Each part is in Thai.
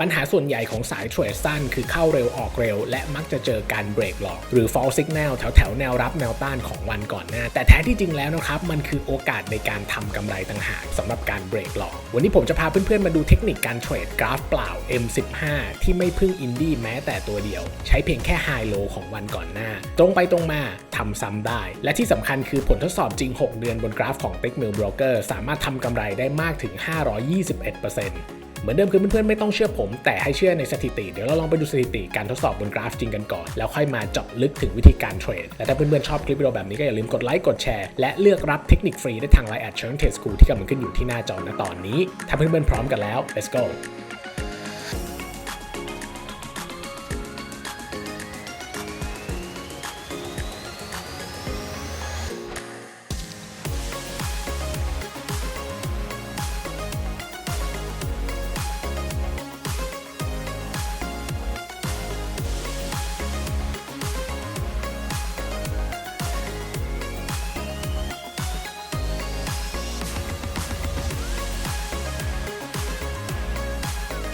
ปัญหาส่วนใหญ่ของสายเทรดสั้นคือเข้าเร็วออกเร็ว และมักจะเจอการเบรกหลอก หรือ fall signal แถวแถวแนวรับแนวต้านของวันก่อนหน้า แต่แท้ที่จริงแล้วนะครับมันคือโอกาสในการทำกำไรต่างหากสำหรับการเบรกหลอก วันนี้ผมจะพาเพื่อนๆมาดูเทคนิคการเทรดกราฟเปล่า M15 ที่ไม่พึ่งอินดี้แม้แต่ตัวเดียว ใช้เพียงแค่ไฮโลของวันก่อนหน้า ตรงไปตรงมาทำซ้ำได้ และที่สำคัญคือผลทดสอบจริง 6 เดือนบนกราฟของ t e c h m i l Broker สามารถทำกำไรได้มากถึง 521% เหมือนเดิมคือเพื่อนๆไม่ต้องเชื่อผม แต่ให้เชื่อในสถิติ เดี๋ยวเราลองไปดูสถิติการทดสอบบนกราฟจริงกันก่อน แล้วค่อยมาเจาะลึกถึงวิธีการเทรด และถ้าเพื่อนๆชอบคลิปวิดีโอแบบนี้ก็อย่าลืมกดไลค์กดแชร์และเลือกรับเทคนิคฟรีได้ทาง Line at c h a r n t e School ที่กำลังขึ้นอยู่ที่หน้าจอณตอนนี้ถ้าเพื่อนๆพร้อมกันแล้ว let's go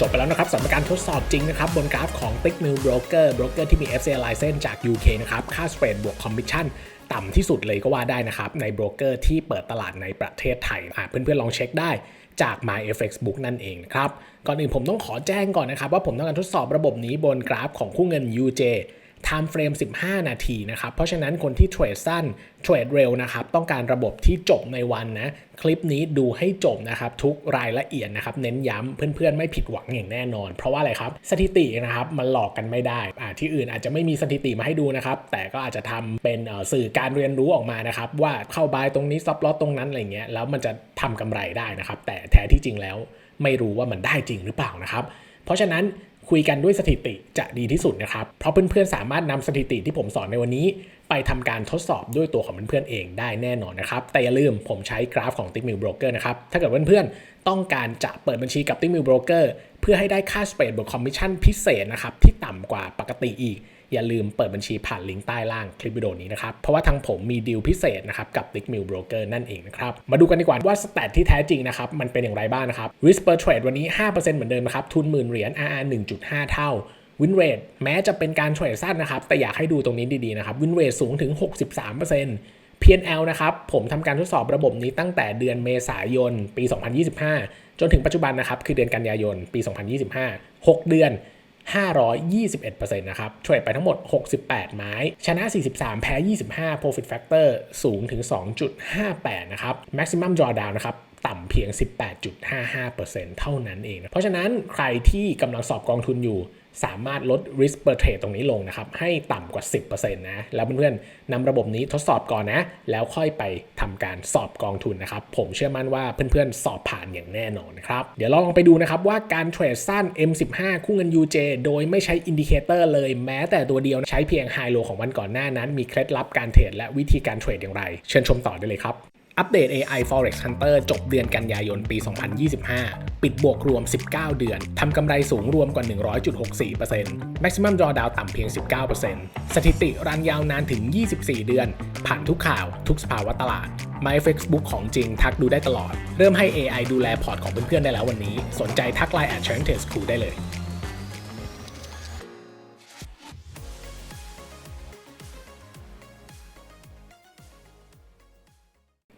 บไปแล้วนะครับสำหรับการทดสอบจริงนะครับ บนกราฟของ t i c k m i l Broker Broker ที่มี FCA license จาก UK นะครับ ค่าสเปรดบวกคอมมิชชั่นต่ำที่สุดเลยก็ว่าได้นะครับ ในโบรกเกอร์ที่เปิดตลาดในประเทศไทยอ่าเพื่อนๆลองเช็คได้จาก MyFX Book นั่นเองนะครับ ก่อนอื่นผมต้องขอแจ้งก่อนนะครับ ว่าผมต้องการทดสอบระบบนี้บนกราฟของคู่เงิน UJ time frame 15 นาทีนะครับ เพราะฉะนั้นคนที่เทรดสั้นเทรดเร็วนะครับ ต้องการระบบที่จบในวันนะ คลิปนี้ดูให้จบนะครับ ทุกรายละเอียดนะครับ เน้นย้ำเพื่อนๆ ไม่ผิดหวังอย่างแน่นอน เพราะว่าอะไรครับ สถิตินะครับ มันหลอกกันไม่ได้อ่าที่อื่นอาจจะไม่มีสถิติมาให้ดูนะครับ แต่ก็อาจจะทำเป็นสื่อการเรียนรู้ออกมานะครับ ว่าเข้าบายตรงนี้ซับลอตตรงนั้นอะไรเงี้ยแล้วมันจะทำกำไรได้นะครับ แต่แท้ที่จริงแล้ว ไม่รู้ว่ามันได้จริงหรือเปล่านะครับ เพราะฉะนั้น คุยกันด้วยสถิติจะดีที่สุดนะครับ เพราะเพื่อนๆสามารถนำสถิติที่ผมสอนในวันนี้ ไปทำการทดสอบด้วยตัวของเพื่อนๆเองได้แน่นอนนะครับ แต่อย่าลืมผมใช้กราฟของ t i c k m i l Broker นะครับ ถ้าเกิดเพื่อนๆต้องการจะเปิดบัญชีกับ t i c k m i l Broker เพื่อให้ได้ค่าสเปรดบวกคอมมิชชั่นพิเศษนะครับที่ต่ำกว่าปกติอีก อย่าลืมเปิดบัญชีผ่านลิงก์ใต้ล่างคลิปวิดีโอนี้นะครับ เพราะว่าทางผมมีดีลพิเศษนะครับกับ t i c k m i l Broker นั่นเองนะครับ มาดูกันดีกว่าว่าสแตทที่แท้จริงนะครับมันเป็นอย่างไรบ้างนะครับ Risk per trade วันนี้ 5%เหมือนเดิมนะครับทุนหมื่นเหรียญ RR 1.5 เท่าวินเรทแม้จะเป็นการเทรดสั้นนะครับ แต่อยากให้ดูตรงนี้ดีๆนะครับวินเรทสูงถึง 63% P&L นะครับ ผมทำการทดสอบระบบนี้ตั้งแต่เดือนเมษายน ปี 2025 จนถึงปัจจุบันนะครับ คือเดือนกันยายน ปี 2025 6 เดือน 521%นะครับเทรดไปทั้งหมด 68 ไม้ ชนะ 43 แพ้ 25 profit factor สูงถึง 2.58 นะครับ maximum drawdown นะครับำเพียง 18.55%เท่านั้นเองนะเพราะฉะนั้นใครที่กำลังสอบกองทุนอยู่ สามารถลด risk per trade ตรงนี้ลงนะครับ ให้ต่ำกว่า 10%นะ แล้วเพื่อนๆนำระบบนี้ทดสอบก่อนนะ แล้วค่อยไปทำการสอบกองทุนนะครับ ผมเชื่อมั่นว่าเพื่อนๆ สอบผ่านอย่างแน่นอนนะครับ เดี๋ยวเราลองไปดูนะครับว่าการเทรดสั้น M15 คู่เงิน UJ โดยไม่ใช้อินดิเคเตอร์เลยแม้แต่ตัวเดียวใช้เพียงไฮโลของวันก่อนหน้านั้น มีเคล็ดลับการเทรดและวิธีการเทรดอย่างไร เชิญชมต่อได้เลยครับ อัปเดต AI Forex Hunter จบเดือนกันยายนปี 2025 ปิดบวกรวม 19 เดือน ทำกำไรสูงรวมกว่า 100.64% Maximum Drawdown ต่ำเพียง 19%สถิติรันยาวนานถึง 24 เดือน ผ่านทุกข่าวทุกสภาวะตลาด MyFX Book ของจริงทักดูได้ตลอด เริ่มให้ AI ดูแลพอร์ตของเพื่อนๆได้แล้ววันนี้ สนใจทักไลน์ at c h a r n t e School ได้เลย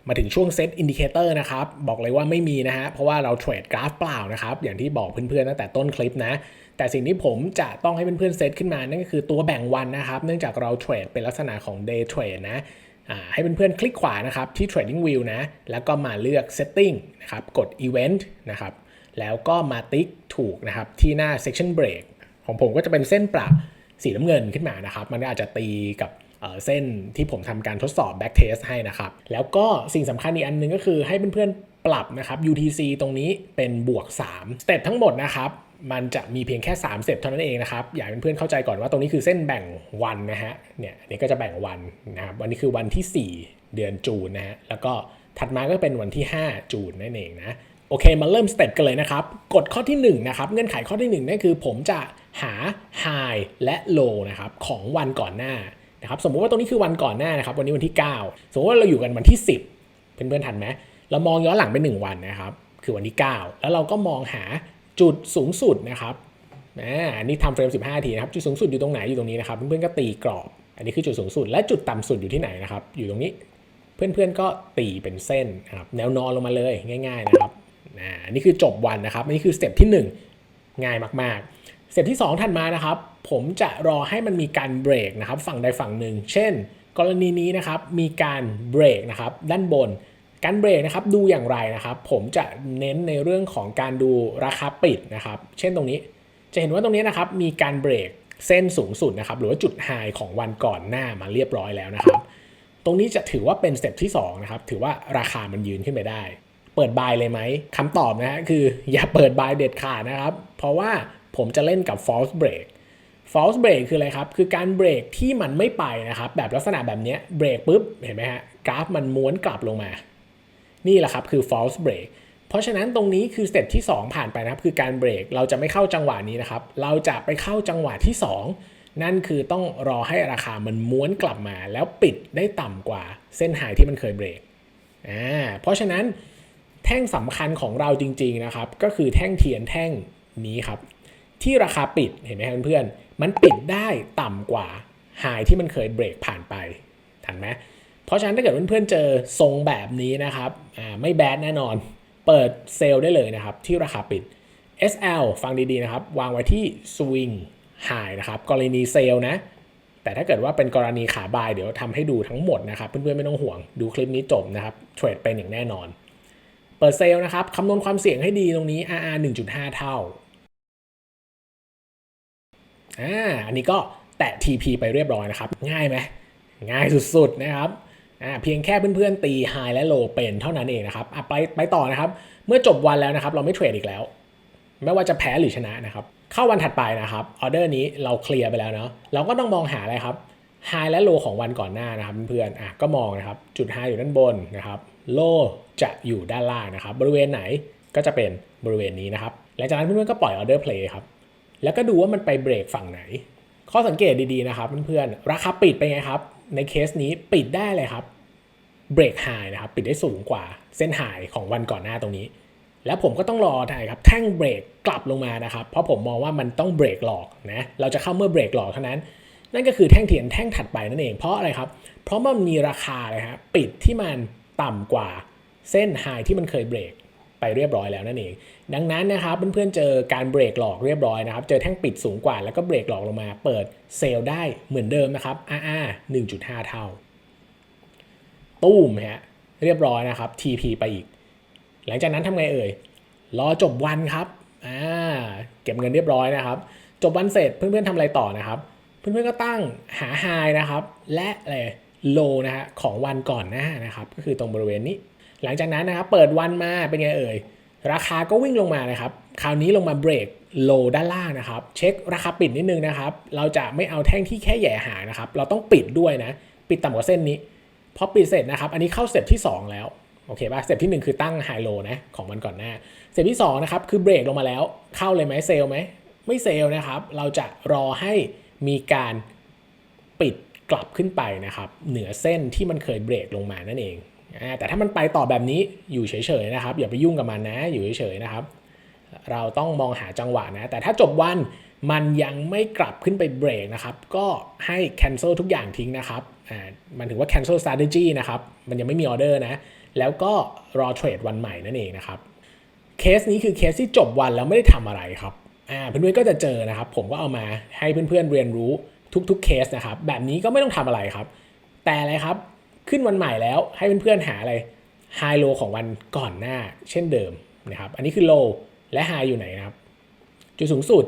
มาถึงช่วงเซตอินดิเคเตอร์นะครับ บอกเลยว่าไม่มีนะฮะ เพราะว่าเราเทรดกราฟเปล่านะครับ อย่างที่บอกเพื่อนๆตั้งแต่ต้นคลิปนะ แต่สิ่งที่ผมจะต้องให้เพื่อนๆเซตขึ้นมา นั่นก็คือตัวแบ่งวันนะครับ เนื่องจากเราเทรดเป็นลักษณะของ day trade นะให้เพื่อนๆคลิกขวานะครับที่ trading view นะ แล้วก็มาเลือก setting นะครับ กด event นะครับ แล้วก็มาติ๊กถูกนะครับที่หน้า section break ของผมก็จะเป็นเส้นประสีน้ำเงินขึ้นมานะครับ มันก็อาจจะตีกับ เส้นที่ผมทำการทดสอบ back test ให้นะครับ แล้วก็สิ่งสำคัญอีกอันหนึงก็คือให้เพื่อนๆปรับนะครับ UTC ตรงนี้เป็นบวก3สเต็ปทั้งหมดนะครับมันจะมีเพียงแค่3สเต็ปเท่านั้นเองนะครับ อยากให้เพื่อนๆเข้าใจก่อนว่าตรงนี้คือเส้นแบ่งวันนะฮะ เนี่ยนนี้ก็จะแบ่งวันนะครับ วันนี้คือวันที่ 4 เดือนจูนนะฮะ แล้วก็ถัดมาก็เป็นวันที่ 5 จูนนั่นเองนะ โอเค มาเริ่มสเต็ปกันเลยนะครับกฎข้อที่ 1 นะครับ เงื่อนไขข้อที่1นั่นคือผมจะหา High และ Low นะครับของวันก่อนหน้า นะครับสมมุติว่าตรงนี้คือวันก่อนหน้านะครับวันนี้วันที่ 9 สมมติว่าเราอยู่กันวันที่ 10 เพื่อนๆทันไหมเรามองย้อนหลังไป 1 วันนะครับคือวันที่ 9 แล้วเราก็มองหาจุดสูงสุดนะครับอันนี้ทำเฟรม 15ทีนะครับจุดสูงสุดอยู่ตรงไหนอยู่ตรงนี้นะครับเพื่อนๆก็ตีกรอบ อันนี้คือจุดสูงสุดและจุดต่ำสุดอยู่ที่ไหนนะครับอยู่ตรงนี้เพื่อนๆก็ตีเป็นเส้นนะครับแนวนอนลงมาเลยง่าย ๆนะครับอันนี้คือจบวันนะครับอันนี้คือสเต็ปที่ 1 ง่ายมากๆ เสเต็ปที่ 2 ถัดมานะครับ ผมจะรอให้มันมีการเบรกนะครับ ฝั่งใดฝั่งหนึ่ง เช่น กรณีนี้นะครับมีการเบรกนะครับ ด้านบน การเบรกนะครับดูอย่างไรนะครับ ผมจะเน้นในเรื่องของการดูราคาปิดนะครับ เช่นตรงนี้จะเห็นว่าตรงนี้นะครับมีการเบรกเส้นสูงสุดนะครับหรือว่าจุดไฮของวันก่อนหน้ามาเรียบร้อยแล้วนะครับ ตรงนี้จะถือว่าเป็นสเต็ปที่2นะครับถือว่าราคามันยืนขึ้นไปได้ เปิดบายเลยไหมคำตอบนะฮะคืออย่าเปิดบายเด็ดขาดนะครับ เพราะว่า ผมจะเล่นกับ false break false break คืออะไรครับ คือการเบรกที่มันไม่ไปนะครับ แบบลักษณะแบบนี้เบรกปุ๊บ เห็นไหมฮะ กราฟมันม้วนกลับลงมา นี่แหละครับคือ false break เพราะฉะนั้นตรงนี้คือสเต็ปที่ 2 ผ่านไปนะครับ คือการเบรก เราจะไม่เข้าจังหวะนี้นะครับ เราจะไปเข้าจังหวะที่ 2 นั่นคือต้องรอให้ราคามันม้วนกลับมา แล้วปิดได้ต่ำกว่าเส้นหายที่มันเคยเบรก อ่า เพราะฉะนั้นแท่งสำคัญของเราจริง ๆนะครับ ก็คือแท่งเทียนแท่งนี้ครับ ที่ราคาปิดเห็นไหมครับเพื่อนๆมันปิดได้ต่ำกว่าหายที่มันเคยเบรกผ่านไปทันไหมเพราะฉะนั้นถ้าเกิดเพื่อนๆเจอทรงแบบนี้นะครับอ่าไม่แบดแน่นอน เปิดเซลล์ได้เลยนะครับ ที่ราคาปิด SL ฟังดีๆนะครับ วางไว้ที่ swing high นะครับ กรณีเซลล์นะ แต่ถ้าเกิดว่าเป็นกรณีขาบายเดี๋ยวทำให้ดูทั้งหมดนะครับ เพื่อนๆไม่ต้องห่วงดูคลิปนี้จบนะครับ เทรดเป็นอย่างแน่นอน เปิดเซลล์นะครับคำนวณความเสี่ยงให้ดีตรงนี้ RR 1.5 เท่า อ่าอันนี้ก็แตะ TP ไปเรียบร้อยนะครับ ง่ายไหมง่ายสุดๆนะครับอ่าเพียงแค่เพื่อนๆตี High และ Low เป็นเท่านั้นเองนะครับอะไปไปต่อนะครับ เมื่อจบวันแล้วนะครับ เราไม่เทรดอีกแล้ว ไม่ว่าจะแพ้หรือชนะนะครับ เข้าวันถัดไปนะครับออเดอร์นี้เราเคลียร์ไปแล้วเนาะเราก็ต้องมองหาอะไรครับ High และ Low ของวันก่อนหน้านะครับเพื่อนๆอะก็มองนะครับ จุด High อยู่ด้านบนนะครับ Low จะอยู่ด้านล่างนะครับ บริเวณไหนก็จะเป็นบริเวณนี้นะครับหลังจากนั้นเพื่อนๆก็ปล่อยออเดอร์เพลย์ครับ แล้วก็ดูว่ามันไปเบรกฝั่งไหน ข้อสังเกตดีๆนะครับเพื่อนๆราคาปิดไปไงครับ ในเคสนี้ปิดได้เลยครับเบรกไฮนะครับปิดได้สูงกว่าเส้นไฮของวันก่อนหน้าตรงนี้ แล้วผมก็ต้องรอถ่ายครับแท่งเบรกกลับลงมานะครับ เพราะผมมองว่ามันต้องเบรกหลอกนะเราจะเข้าเมื่อเบรกหลอกเท่านั้น นั่นก็คือแท่งเทียนแท่งถัดไปนั่นเองเพราะอะไรครับ เพราะมันมีราคาเลยฮะปิดที่มันต่ำกว่าเส้นไฮที่มันเคยเบรก ไปเรียบร้อยแล้วนั่นเอง ดังนั้นนะครับเพื่อนๆเจอการเบรกหลอกเรียบร้อยนะครับ เจอแท่งปิดสูงกว่าแล้วก็เบรกหลอกลงมาเปิดเซลล์ได้เหมือนเดิมนะครับ RR 1.5 เท่า ตู้มฮะเรียบร้อยนะครับ TP ไปอีก หลังจากนั้นทำไงเอ่ย รอจบวันครับอ่าเก็บเงินเรียบร้อยนะครับ จบวันเสร็จเพื่อนๆทำอะไรต่อนะครับ เพื่อนๆก็ตั้งหาไฮนะครับ และอะไรโลนะฮะของวันก่อนหน้านะครับ ก็คือตรงบริเวณนี้ หลังจากนั้นนะครับเปิดวันมาเป็นไงเอ่ย ราคาก็วิ่งลงมานะครับ คราวนี้ลงมาเบรกโลด้านล่างนะครับ เช็คราคาปิดนิดนึงนะครับ เราจะไม่เอาแท่งที่แค่แย่หางนะครับ เราต้องปิดด้วยนะ ปิดต่ำกว่าเส้นนี้พอปิดเสร็จนะครับ อันนี้เข้าสเต็ปที่ 2 แล้วโอเคป่ะสเต็ปที่ 1 คือตั้งไฮโลนะของวันก่อนหน้าสเต็ปที่2นะครับคือเบรกลงมาแล้วเข้าเลยไหมเซลไหมไม่เซลนะครับ เราจะรอให้มีการปิดกลับขึ้นไปนะครับ เหนือเส้นที่มันเคยเบรกลงมานั่นเอง แต่ถ้ามันไปต่อแบบนี้อยู่เฉยๆนะครับ อย่าไปยุ่งกับมันนะอยู่เฉยๆนะครับ เราต้องมองหาจังหวะนะ แต่ถ้าจบวันมันยังไม่กลับขึ้นไปเบรกนะครับ ก็ให้ cancel ทุกอย่างทิ้งนะครับอ่ามันถือว่า cancel strategy นะครับ มันยังไม่มีออเดอร์นะ แล้วก็รอเทรดวันใหม่นั่นเองนะครับ เคสนี้คือเคสที่จบวันแล้วไม่ได้ทำอะไรครับอ่าเพื่อนๆก็จะเจอนะครับ ผมก็เอามาให้เพื่อนๆเรียนรู้ทุกๆเคสนะครับ แบบนี้ก็ไม่ต้องทำอะไรครับ แต่อะไรครับ ขึ้นวันใหม่แล้วให้เพื่อนๆหาอะไรไฮโลของวันก่อนหน้าเช่นเดิมนะครับ อันนี้คือโลและไฮอยู่ไหนนะครับ จุดสูงสุด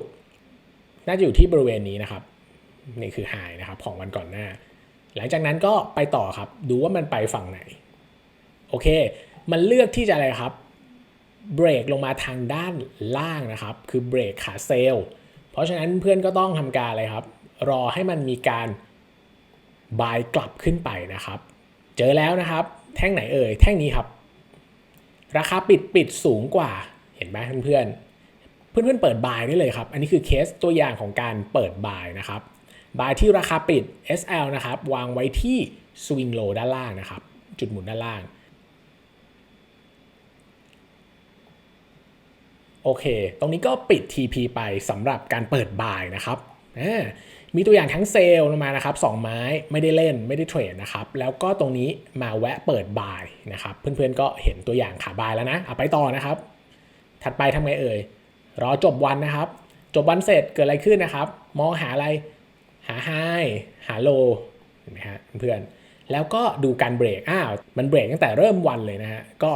น่าจะอยู่ที่บริเวณนี้นะครับ นี่คือไฮนะครับของวันก่อนหน้า หลังจากนั้นก็ไปต่อครับ ดูว่ามันไปฝั่งไหน โอเค มันเลือกที่จะอะไรครับเบรกลงมาทางด้านล่างนะครับ คือเบรกขาเซลล์เพราะฉะนั้นเพื่อนก็ต้องทำการอะไรครับ รอให้มันมีการบายกลับขึ้นไปนะครับ เจอแล้วนะครับ แท่งไหนเอ่ย แท่งนี้ครับ ราคาปิดปิดสูงกว่า เห็นไหมเพื่อนๆเพื่อนๆเปิดบายได้เลยครับ อันนี้คือเคสตัวอย่างของการเปิดบายนะครับ บายที่ราคาปิด SL นะครับ วางไว้ที่ swing low ด้านล่างนะครับ จุดหมุนด้านล่าง โอเค ตรงนี้ก็ปิด TP ไปสำหรับการเปิดบายนะครับ มีตัวอย่างทั้งเซลลงมานะครับสองไม้ไม่ได้เล่นไม่ได้เทรดนะครับ แล้วก็ตรงนี้มาแวะเปิดบายนะครับ เพื่อนๆก็เห็นตัวอย่างขาบายแล้วนะเอาไปต่อนะครับ ถัดไปทำไงเอ่ยรอจบวันนะครับ จบวันเสร็จเกิดอะไรขึ้นนะครับ มองหาอะไรหาไฮหาโลเห็นไหมฮะเพื่อนแล้วก็ดูการเบรกอ้าวมันเบรกตั้งแต่เริ่มวันเลยนะฮะก็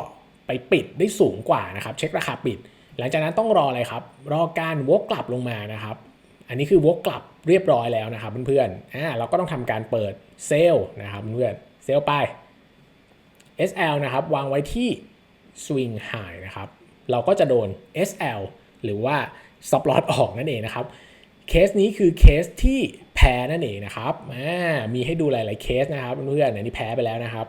ไปปิดได้สูงกว่านะครับ เช็คราคาปิด หลังจากนั้นต้องรออะไรครับ รอการวกกลับลงมานะครับ อันนี้คือวกกลับเรียบร้อยแล้วนะครับเพื่อนๆอ่าเราก็ต้องทำการเปิดเซลล์นะครับเพื่อนๆเซลล์ไป SL นะครับวางไว้ที่ swing high นะครับเราก็จะโดน SL หรือว่า stop loss ออกนั่นเองนะครับเคสนี้คือเคสที่แพ้นั่นเองนะครับมีให้ดูหลาย ๆเคสนะครับเพื่อนๆอันนี้แพ้ไปแล้วนะครับ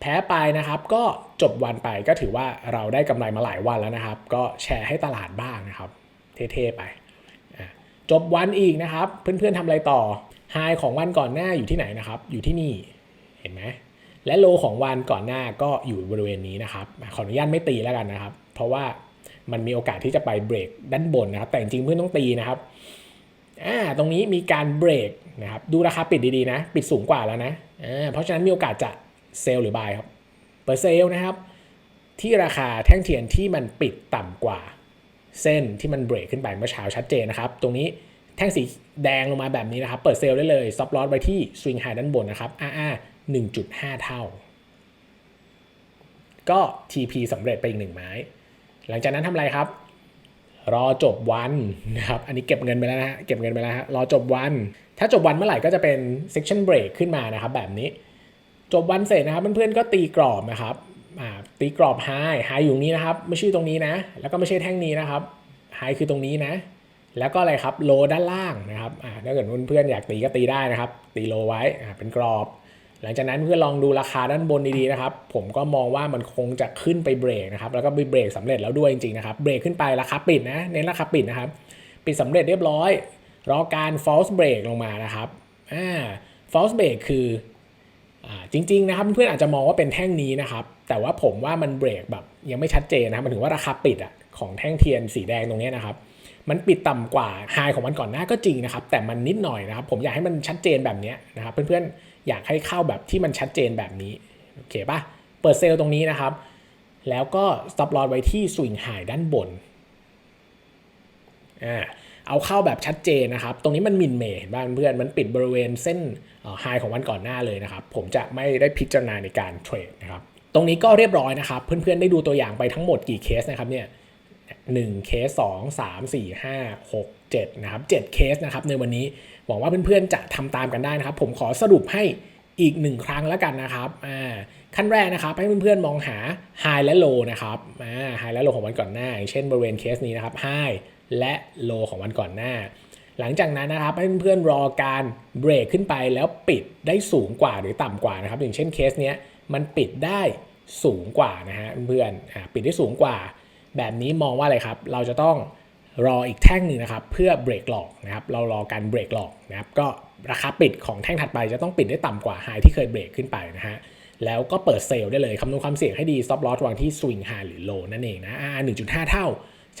แพ้ไปนะครับก็จบวันไปก็ถือว่าเราได้กำไรมาหลายวันแล้วนะครับ ก็แชร์ให้ตลาดบ้างนะครับ เท่ ๆ ไป จบวันอีกนะครับ เพื่อนๆทำอะไรต่อไฮของวันก่อนหน้าอยู่ที่ไหนนะครับ อยู่ที่นี่เห็นไหมและโลของวันก่อนหน้าก็อยู่บริเวณนี้นะครับ ขออนุญาตไม่ตีแล้วกันนะครับ เพราะว่ามันมีโอกาสที่จะไปเบรกด้านบนนะครับ แต่จริงเพื่อนต้องตีนะครับอ่าตรงนี้มีการเบรกนะครับดูราคาปิดดีๆนะ ปิดสูงกว่าแล้วนะอ่าเพราะฉะนั้นมีโอกาสจะเซลล์หรือบายครับเปิดเซลนะครับ ที่ราคาแท่งเทียนที่มันปิดต่ำกว่า เส้นที่มันเบรกขึ้นไปเมื่อเช้าชัดเจนนะครับ ตรงนี้แท่งสีแดงลงมาแบบนี้นะครับ เปิดเซลล์ได้เลยซับลอสไว้ที่สวิงไฮด้านบนนะครับ RR 1.5 เท่า ก็ TP สำเร็จไปอีกหนึ่งไม้ หลังจากนั้นทำอะไรครับ รอจบวันนะครับ อันนี้เก็บเงินไปแล้วนะฮะ เก็บเงินไปแล้วฮะ รอจบวัน ถ้าจบวันเมื่อไหร่ก็จะเป็น section break ขึ้นมานะครับ แบบนี้ จบวันเสร็จนะครับเพื่อนๆก็ตีกรอบนะครับ ตีกรอบ high high อยู่นี้นะครับ ไม่ใช่ตรงนี้นะ แล้วก็ไม่ใช่แท่งนี้นะครับ high คือตรงนี้นะ แล้วก็อะไรครับ low ด้านล่างนะครับถ้าเกิดเพื่อนๆอยากตีก็ตีได้นะครับ ตี low ไว้เป็นกรอบ หลังจากนั้นเพื่อนลองดูราคาด้านบนดีๆนะครับ ผมก็มองว่ามันคงจะขึ้นไปเบรกนะครับ แล้วก็ไปเบรกสำเร็จแล้วด้วยจริงๆนะครับ เบรกขึ้นไปราคาปิดนะ เน้นราคาปิดนะครับ ปิดสำเร็จเรียบร้อย รอการ false break ลงมานะครับอ่า false break คือ จริงๆนะครับเพื่อนๆอาจจะมองว่าเป็นแท่งนี้นะครับ แต่ว่าผมว่ามันเบรกแบบยังไม่ชัดเจนนะครับมันถึงว่าราคาปิดอะของแท่งเทียนสีแดงตรงนี้นะครับ มันปิดต่ำกว่าไฮของมันก่อนหน้าก็จริงนะครับ แต่มันนิดหน่อยนะครับ ผมอยากให้มันชัดเจนแบบนี้นะครับ เพื่อนๆอยากให้เข้าแบบที่มันชัดเจนแบบนี้โอเคปะเปิดเซลล์ตรงนี้นะครับ แล้วก็ stop loss ไว้ที่ swing high ด้านบนอ่า เอาเข้าแบบชัดเจนนะครับ ตรงนี้มันมินเมย์เห็นบ้างเพื่อนมันปิดบริเวณเส้นไฮของวันก่อนหน้าเลยนะครับ ผมจะไม่ได้พิจารณาในการเทรดนะครับ ตรงนี้ก็เรียบร้อยนะครับ เพื่อนๆได้ดูตัวอย่างไปทั้งหมดกี่เคสนะครับเนี่ย1เคส2 3 4 5 6 7นะครับ7เคสนะครับในวันนี้หวังว่าเพื่อนๆจะทำตามกันได้นะครับ ผมขอสรุปให้อีกหนึ่งครั้งแล้วกันนะครับอ่าขั้นแรกนะครับ ให้เพื่อนๆมองหา High และ Low นะครับอ่า High และ Low ของวันก่อนหน้าอย่างเช่นบริเวณเคสนี้นะครับ High และ Low ของวันก่อนหน้า หลังจากนั้นนะครับให้เพื่อนๆรอการเบรกขึ้นไปแล้วปิดได้สูงกว่าหรือต่ำกว่านะครับ อย่างเช่นเคสเนี้ยมันปิดได้สูงกว่านะฮะเพื่อนๆปิดได้สูงกว่า แบบนี้มองว่าอะไรครับ เราจะต้องรออีกแท่งหนึ่งนะครับ เพื่อเบรกหลอกนะครับ เรารอการเบรกหลอกนะครับ ก็ราคาปิดของแท่งถัดไปจะต้องปิดได้ต่ำกว่าไฮที่เคยเบรกขึ้นไปนะฮะแล้วก็เปิดเซลล์ได้เลยคำนวณความเสี่ยงให้ดี stop loss วางที่ swing high หรือ low นั่นเองนะ R 1.5 เท่า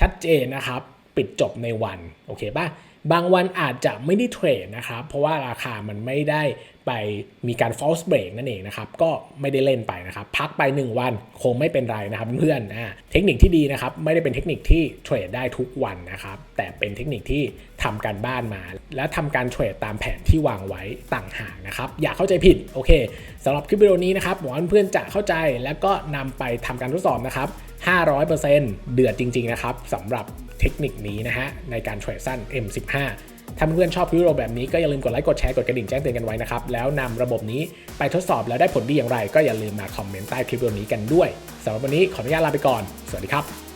ชัดเจนนะครับ ปิดจบในวันโอเคป่ะบางวันอาจจะไม่ได้เทรดนะครับเพราะว่าราคามันไม่ได้ไปมีการ false break นั่นเองนะครับก็ไม่ได้เล่นไปนะครับพักไป 1 วันคงไม่เป็นไรนะครับเพื่อนนะเทคนิคที่ดีนะครับไม่ได้เป็นเทคนิคที่เทรดได้ทุกวันนะครับแต่เป็นเทคนิคที่ทำการบ้านมา และทำการเทรดตามแผนที่วางไว้ต่างหากนะครับอย่าเข้าใจผิดโอเคสำหรับคลิปวิดีโอนี้นะครับหวังเพื่อนจะเข้าใจแล้วก็นำไปทำการทดสอบนะครับ 500%เดือดจริง ๆ นะครับสำหรับเทคนิคนี้นะฮะในการเทรดสั้น M15 ถ้าเพื่อนชอบคลิปวิดีโรแบบนี้ก็อย่าลืมกดไลค์กดแชร์กดกระดิ่งแจ้งเตือนกันไว้นะครับ แล้วนำระบบนี้ไปทดสอบแล้วได้ผลดีอย่างไร ก็อย่าลืมมาคอมเมนต์ใต้คลิปวิดีโอนี้กันด้วยสำหรับวันนี้ขออนุญาตลาไปก่อน สวัสดีครับ